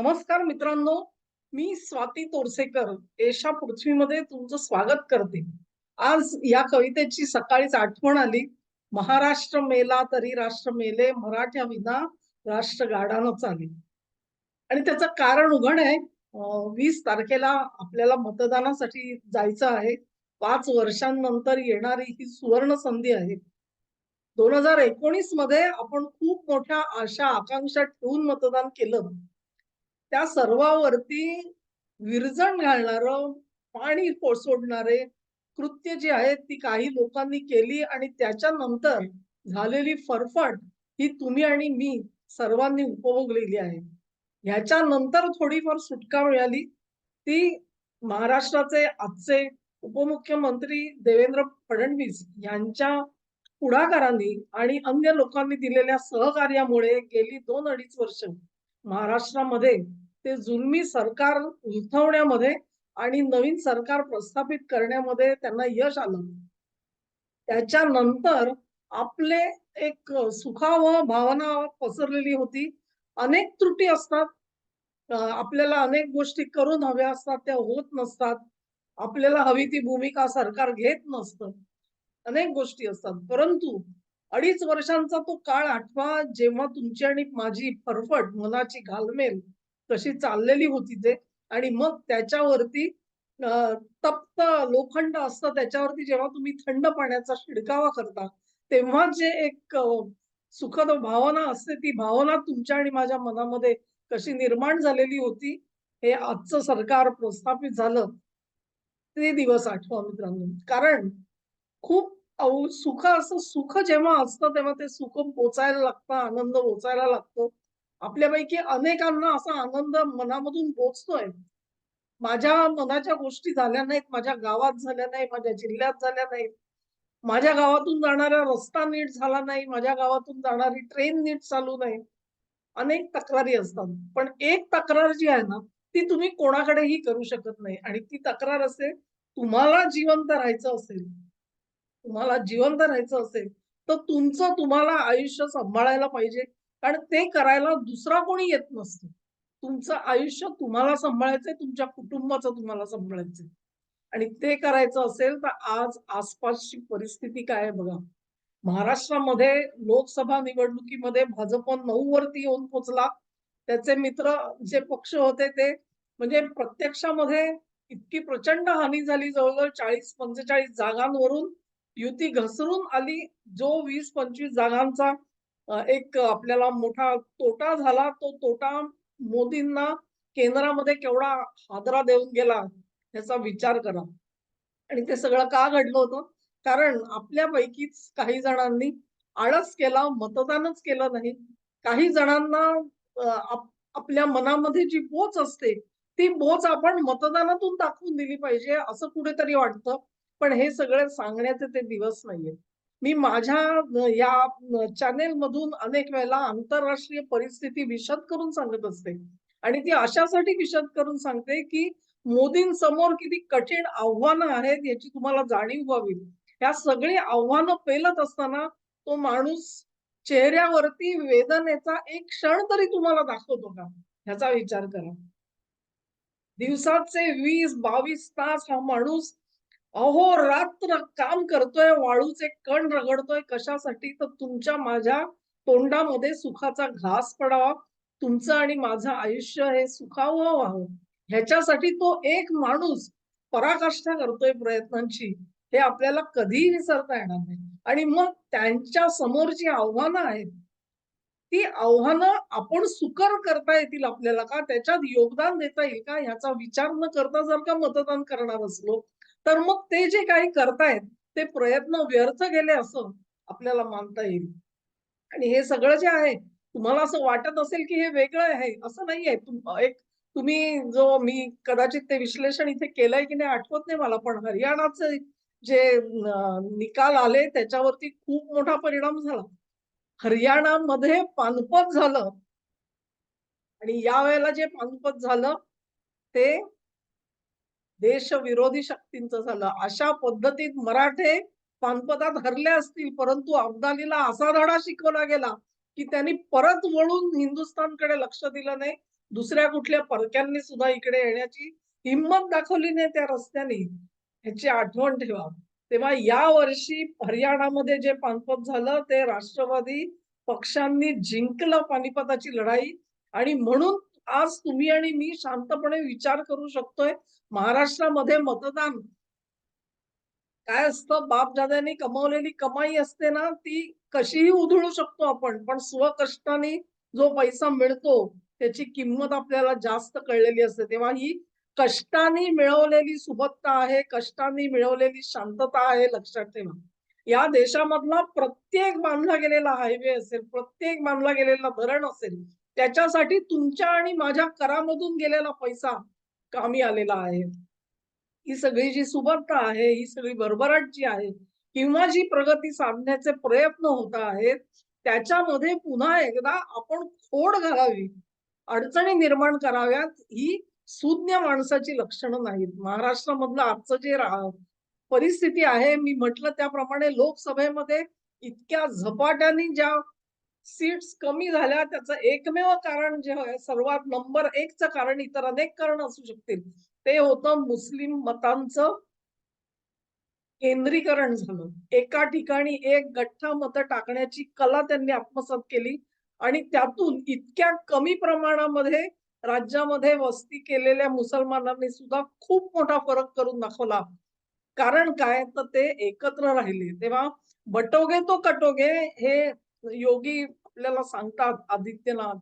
नमस्कार मित्रांनो मी स्वाती तोरसेकर एशा पृथ्वीमध्ये तुमचं स्वागत करते. आज या कवितेची सकाळीच आठवण आली. महाराष्ट्र मेला तरी राष्ट्र मेले मराठ्या विना राष्ट्र गाडानं चाले. आणि त्याचं कारण उघड आहे. वीस तारखेला आपल्याला मतदानासाठी जायचं आहे. पाच वर्षांनंतर येणारी ही सुवर्ण संधी आहे. दोन हजार एकोणीसमध्ये आपण खूप मोठ्या आशा आकांक्षा ठेवून मतदान केलं. त्या सर्वावरती विरजण घालणार पाणी सोडणारे कृत्य जी आहेत ती काही लोकांनी केली आणि त्याच्यानंतर झालेली फरफट ही तुम्ही आणि मी सर्वांनी उपभोगलेली आहे. ह्याच्यानंतर थोडीफार सुटका मिळाली. ती महाराष्ट्राचे आजचे उपमुख्यमंत्री देवेंद्र फडणवीस यांच्या पुढाकारांनी आणि अन्य लोकांनी दिलेल्या सहकार्यामुळे गेली दोन अडीच वर्ष महाराष्ट्रामध्ये ते जुलमी सरकार उलथवण्यामध्ये आणि नवीन सरकार प्रस्थापित करण्यामध्ये त्यांना यश आलं. त्याच्यानंतर आपले एक सुखाव भावना पसरलेली होती. अनेक त्रुटी असतात. आपल्याला अनेक गोष्टी करून हव्या असतात त्या होत नसतात. आपल्याला हवी ती भूमिका सरकार घेत नसतं. अनेक गोष्टी असतात. परंतु अडीच वर्षांचा तो काळ आठवा जेव्हा तुमची आणि माझी फरफट मनाची घालमेल कशी चाललेली होती ते. आणि मग त्याच्यावरती तप्त लोखंड असतं त्याच्यावरती जेव्हा तुम्ही थंड पाण्याचा शिडकावा करता तेव्हा जे एक सुखद भावना असते ती भावना तुमच्या आणि माझ्या मनामध्ये कशी निर्माण झालेली होती हे आजचं सरकार प्रस्थापित झालं ते दिवस आठवा मित्रांनो. कारण खूप सुख असं सुख जेव्हा असतं तेव्हा ते सुख पोचायला लागतं आनंद पोचायला लागतो. आपल्यापैकी अनेकांना असा आनंद मनामधून पोचतोय. माझ्या मनाच्या गोष्टी झाल्या नाहीत माझ्या गावात झाल्या नाही माझ्या जिल्ह्यात झाल्या नाहीत. माझ्या गावातून जाणारा रस्ता नीट झाला नाही माझ्या गावातून जाणारी ट्रेन नीट चालू नाही. अनेक तक्रारी असतात. पण एक तक्रार जी आहे ना ती तुम्ही कोणाकडेही करू शकत नाही. आणि ती तक्रार असेल तुम्हाला जिवंत राहायचं असेल तुम्हाला जिवंत राहायचं असेल तर तुमचं तुम्हाला आयुष्य सांभाळायला पाहिजे. कारण ते करायला दुसरा कोणी येत नसतं. तुमचं आयुष्य तुम्हाला सांभाळायचंय तुमच्या कुटुंबाचं तुम्हाला सांभाळायचंय. आणि ते करायचं असेल तर आज आसपासची परिस्थिती काय आहे बघा. महाराष्ट्रामध्ये लोकसभा निवडणुकीमध्ये भाजप नऊ वरती येऊन पोचला. त्याचे मित्र जे पक्ष होते ते म्हणजे प्रत्यक्षामध्ये इतकी प्रचंड हानी झाली जवळजवळ चाळीस पंचेचाळीस जागांवरून. युती घसरून आली. जो वीस पंचवीस जागांचा एक आपल्याला मोठा तोटा झाला. तो तोटा मोदींना केंद्रामध्ये केवढा हादरा देऊन गेला याचा विचार करा. आणि ते सगळं का घडलं होतं? कारण आपल्यापैकीच काही जणांनी आळस केला मतदानच केलं नाही. काही जणांना आपल्या मनामध्ये जी बोच असते ती बोच आपण मतदानातून दाखवून दिली पाहिजे असं कुठेतरी वाटतं. पण हे सगळे सांगण्याचे ते दिवस नाहीये मी माझ्या या चॅनेल मधून अनेक वेळेला आंतरराष्ट्रीय परिस्थिती विशद करून सांगत असते. आणि ती अशासाठी विशद करून सांगते की मोदींसमोर किती कठीण आव्हानं आहेत याची तुम्हाला जाणीव व्हावी. ह्या सगळी आव्हानं पेलत असताना तो माणूस चेहऱ्यावरती वेदनेचा एक क्षण तरी तुम्हाला दाखवतो का? ह्याचा विचार करा. दिवसाचे वीस बावीस तास हा माणूस अहो रात्र काम करतोय वाळूचे कण रगडतोय कशासाठी? तर तुमच्या माझ्या तोंडामध्ये सुखाचा घास पडावा तुमचं आणि माझं आयुष्य हे सुखावं व्हावं. ह्याच्यासाठी तो एक माणूस पराकाष्ठा करतोय प्रयत्नांची हे आपल्याला कधीही विसरता येणार नाही. आणि मग त्यांच्यासमोर जी आव्हानं आहेत ती आव्हानं आपण सुकर करता येतील आपल्याला का? त्याच्यात योगदान देता येईल का? ह्याचा विचार न करता जर का मतदान करणार असलो तर मग ते जे काही करतायत ते प्रयत्न व्यर्थ गेले असं आपल्याला मानता येईल. आणि हे सगळं जे आहे तुम्हाला असं वाटत असेल की हे वेगळं आहे असं नाहीये. एक तुम्ही जो मी कदाचित ते विश्लेषण इथे केलंय की नाही आठवत नाही मला पण हरियाणाचे जे निकाल आले त्याच्यावरती खूप मोठा परिणाम झाला. हरियाणामध्ये पानपत झालं. आणि या वेळेला जे पानपत झालं ते देशविरोधी शक्तींचं झालं. अशा पद्धतीत मराठे पानपदात हरले असतील परंतु अब्दालीला असा धडा शिकवला गेला की त्यांनी परत वळून हिंदुस्थानकडे लक्ष दिलं नाही. दुसऱ्या कुठल्या परक्यांनी सुद्धा इकडे येण्याची हिंमत दाखवली नाही त्या रस्त्याने. ह्याची आठवण ठेवा. तेव्हा या वर्षी हरियाणामध्ये जे पानपत झालं ते राष्ट्रवादी पक्षांनी जिंकलं पानिपताची लढाई. आणि म्हणून आज तुम्ही आणि मी शांतपणे विचार करू शकतोय. महाराष्ट्रामध्ये मतदान काय असतं? बापदाद्यांनी कमावलेली कमाई असते ना ती कशीही उधळू शकतो आपण पण स्वकष्टाने जो पैसा मिळतो त्याची किंमत आपल्याला जास्त कळलेली असते. तेव्हा ही कष्टाने मिळवलेली सुबत्ता आहे कष्टाने मिळवलेली शांतता आहे लक्षात ठेवा. या देशामधला प्रत्येक बांधला गेलेला हायवे असेल प्रत्येक बांधला गेलेला धरण असेल त्याच्यासाठी तुमच्या आणि माझ्या करामधून गेलेला पैसा कामी आलेला आहे. ही सगळी जी सुबत्ता आहे ही सगळी भरभराट जी आहे किंवा जी प्रगती साधण्याचे प्रयत्न होत आहेत त्याच्यामध्ये पुन्हा एकदा आपण खोड घालावी. अडचणी निर्माण कराव्यात ही सुज्ञ माणसाची लक्षणं नाहीत. महाराष्ट्रामधलं आजचं जे परिस्थिती आहे मी म्हटलं त्याप्रमाणे लोकसभेमध्ये इतक्या झपाट्याने ज्या सीट्स कमी झाल्या त्याचं एकमेव कारण जे आहे सर्वात नंबर एकचं कारण इतर अनेक कारण असू शकतील. ते होतं मुस्लिम मतांचं केंद्रीकरण झालं. एका ठिकाणी एक गठ्ठा मत टाकण्याची कला त्यांनी आत्मसात केली आणि त्यातून इतक्या कमी प्रमाणामध्ये राज्यामध्ये वस्ती केलेल्या मुसलमानांनी सुद्धा खूप मोठा फरक करून दाखवला. कारण काय? तर ते एकत्र राहिले. तेव्हा बटोगे तो कटोगे हे योगी आपल्याला सांगतात आदित्यनाथ.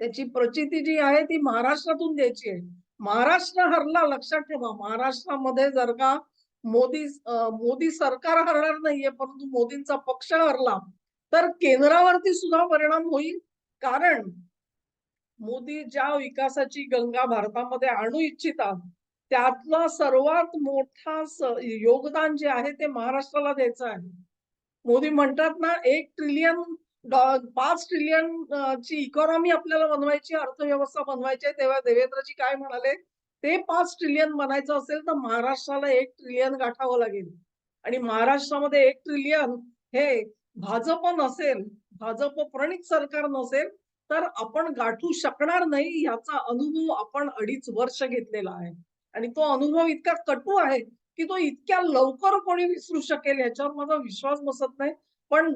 त्याची प्रचिती जी आहे ती महाराष्ट्रातून द्यायची आहे. महाराष्ट्र हरला लक्षात ठेवा. महाराष्ट्रामध्ये जर का मोदी मोदी सरकार हरणार नाहीये परंतु मोदींचा पक्ष हरला तर केंद्रावरती सुद्धा परिणाम होईल. कारण मोदी ज्या विकासाची गंगा भारतामध्ये आणू इच्छितात त्यातला सर्वात मोठा योगदान जे आहे ते महाराष्ट्राला द्यायचं आहे. मोदी म्हणतात ना एक ट्रिलियन पाच ट्रिलियन ची इकॉनॉमी आपल्याला बनवायची अर्थव्यवस्था बनवायची आहे तेव्हा देवेंद्रजी काय म्हणाले? ते पाच ट्रिलियन बनायचं असेल तर महाराष्ट्राला एक ट्रिलियन गाठावं लागेल. आणि महाराष्ट्रामध्ये एक ट्रिलियन हे भाजप नसेल भाजप प्रणित सरकार नसेल तर आपण गाठू शकणार नाही याचा अनुभव आपण अडीच वर्ष घेतलेला आहे. आणि तो अनुभव इतका कटू आहे की तो इतक्या लवकर कोणी विसरू शकेल याच्यावर माझा विश्वास बसत नाही. पण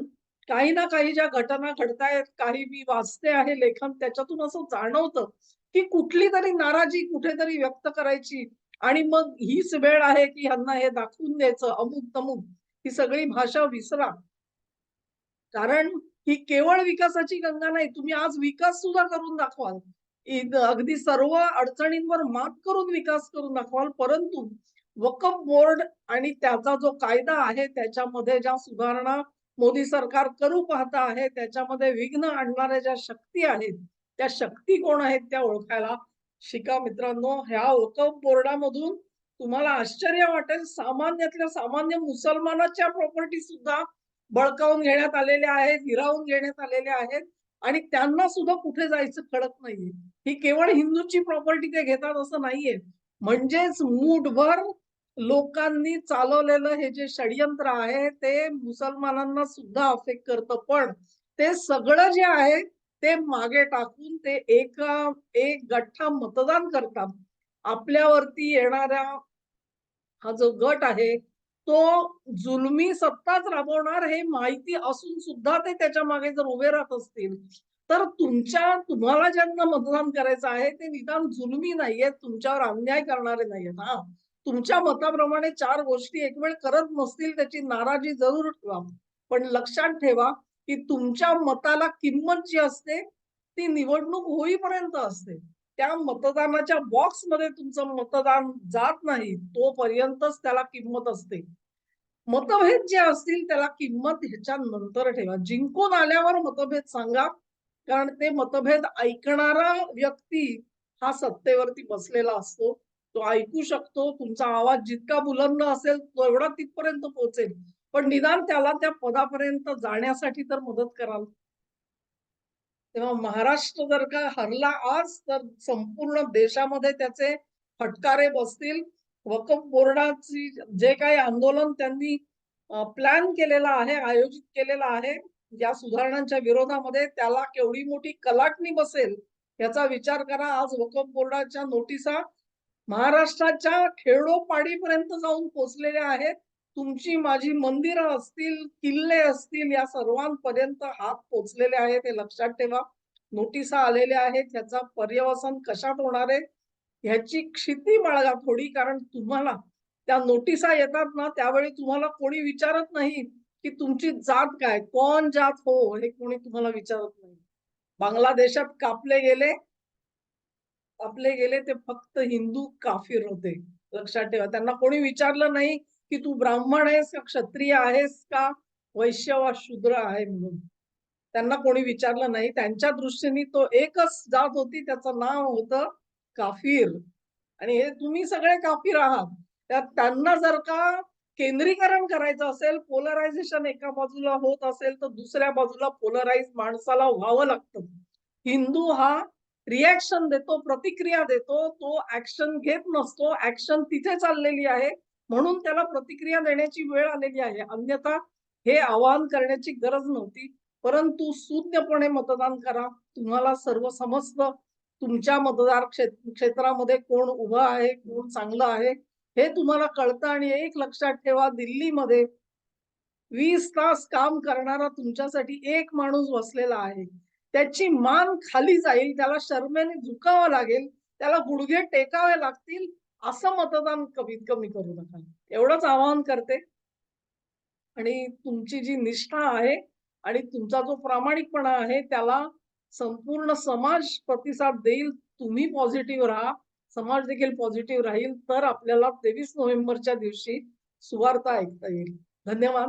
काही ना काही ज्या घटना घडतायत काही मी वाचते आहे लेखन त्याच्यातून असं जाणवतं की कुठली तरी नाराजी कुठेतरी व्यक्त करायची. आणि मग हीच वेळ आहे की ह्यांना हे दाखवून द्यायचं अमुक तमुक. ही सगळी भाषा विसरा. कारण ही केवळ विकासाची गंगा नाही तुम्ही आज विकास सुद्धा करून दाखवाल. अगदी सर्व अडचणींवर मात करून विकास करून दाखवाल परंतु वकफ बोर्ड आणि त्याचा जो कायदा आहे त्याच्यामध्ये ज्या सुधारणा मोदी सरकार करू पाहता आहे त्याच्यामध्ये विघ्न आणणाऱ्या ज्या शक्ती आहेत त्या शक्ती कोण आहेत त्या ओळखायला शिका मित्रांनो ह्या वकफ बोर्डामधून तुम्हाला आश्चर्य वाटेल सामान्यातल्या सामान्य मुसलमानाच्या प्रॉपर्टी सुद्धा बळकावून घेण्यात आलेल्या आहेत हिरावून घेण्यात आलेल्या आहेत आणि त्यांना सुद्धा कुठे जायचं कळत नाहीये. ही केवळ हिंदूची प्रॉपर्टी ते घेतात असं नाहीये. म्हणजेच मूठभर लोकांनी चालवलेलं हे जे षडयंत्र आहे ते मुसलमानांना सुद्धा अफेक्ट करतं. पण ते सगळं जे आहे ते मागे टाकून ते एका एक गठ्ठा मतदान करतात. आपल्यावरती येणाऱ्या हा जो गट आहे तो जुलमी सत्ताच राबवणार हे माहिती असून सुद्धा ते त्याच्यामागे जर उभे राहत असतील तर तुमच्या तुम्हाला ज्यांना मतदान करायचं आहे ते निदान जुलमी नाहीयेत तुमच्यावर अन्याय करणारे नाहीयेत. हा. तुमच्या मताप्रमाणे चार गोष्टी एक वेळ करत नसतील त्याची नाराजी जरूर ठेवा. पण लक्षात ठेवा की तुमच्या मताला किंमत जी असते ती निवडणूक होईपर्यंत असते. त्या मतदानाच्या बॉक्समध्ये तुमचं मतदान जात नाही तोपर्यंतच त्याला किंमत असते. मतभेद जे असतील त्याला किंमत ह्याच्या नंतर ठेवा. जिंकून आल्यावर मतभेद सांगा कारण ते मतभेद ऐकणारा व्यक्ती हा सत्तेवरती बसलेला असतो. तो ऐकू शकतो तुमचा आवाज जितका बुलंद असेल तेवढा तिथपर्यंत पोहोचेल. पण निदान त्याला त्या पदापर्यंत जाण्यासाठी तर मदत कराल. तेव्हा महाराष्ट्र जर का हरला आज तर संपूर्ण देशामध्ये त्याचे फटकारे बसतील. वकफ बोर्डाची जे काही आंदोलन त्यांनी प्लॅन केलेला आहे आयोजित केलेला आहे या सुधारणांच्या विरोधामध्ये त्याला केवढी मोठी कलाटणी बसेल याचा विचार करा. आज वकफ बोर्डाच्या नोटिसा महाराष्ट्राच्या खेडोपाडीपर्यंत जाऊन पोचलेल्या आहेत. तुमची माझी मंदिरं असतील किल्ले असतील या सर्वांपर्यंत हात पोचलेले आहेत हे लक्षात ठेवा. नोटिसा आलेल्या आहेत ह्याचा पर्यवसन कशात होणार आहे? ह्याची क्षिती बाळगा थोडी कारण तुम्हाला त्या नोटिसा येतात ना त्यावेळी तुम्हाला कोणी विचारत नाही की तुमची जात काय कोण जात हो हे कोणी तुम्हाला विचारत नाही. बांगलादेशात कापले गेले आपले गेले ते फक्त हिंदू काफिर होते. लक्षात ठेवा. त्यांना कोणी विचारलं नाही की तू ब्राह्मण आहेस का क्षत्रिय आहेस का? वैश्य वा शूद्र आहे म्हणून. त्यांना कोणी विचारलं नाही. त्यांच्या दृष्टीने तो एकच जात होती त्याचं नाव होतं काफिर. आणि हे तुम्ही सगळे काफिर आहात. त्यात त्यांना जर का केंद्रीकरण करायचं असेल पोलरायझेशन एका बाजूला होत असेल तर दुसऱ्या बाजूला पोलराइज माणसाला व्हावं लागतं. हिंदू हा रिॲक्शन देतो प्रतिक्रिया देतो तो ऍक्शन घेत नसतो ऍक्शन तिथे चाललेली आहे. म्हणून त्याला प्रतिक्रिया देण्याची वेळ आलेली आहे. अन्यथा हे आवाहन करण्याची गरज नव्हती. परंतु शून्यपणे मतदान करा. तुम्हाला सर्व समजतं तुमच्या मतदार क्षेत्रामध्ये कोण उभं आहे कोण चांगलं आहे हे तुम्हाला कळतं आणि एक लक्षात ठेवा दिल्लीमध्ये वीस तास काम करणारा तुमच्यासाठी एक माणूस बसलेला आहे. त्याची मान खाली जाईल त्याला शर्मेने झुकावं लागेल त्याला गुडघे टेकावे लागतील असं मतदान कमीत कमी करू नका. एवढंच आवाहन करते. आणि तुमची जी निष्ठा आहे आणि तुमचा जो प्रामाणिकपणा आहे त्याला संपूर्ण समाज प्रतिसाद देईल तुम्ही पॉझिटिव्ह राहा. समाज देखील पॉझिटिव्ह राहील तर आपल्याला तेवीस नोव्हेंबरच्या दिवशी सुवार्ता ऐकता येईल. धन्यवाद.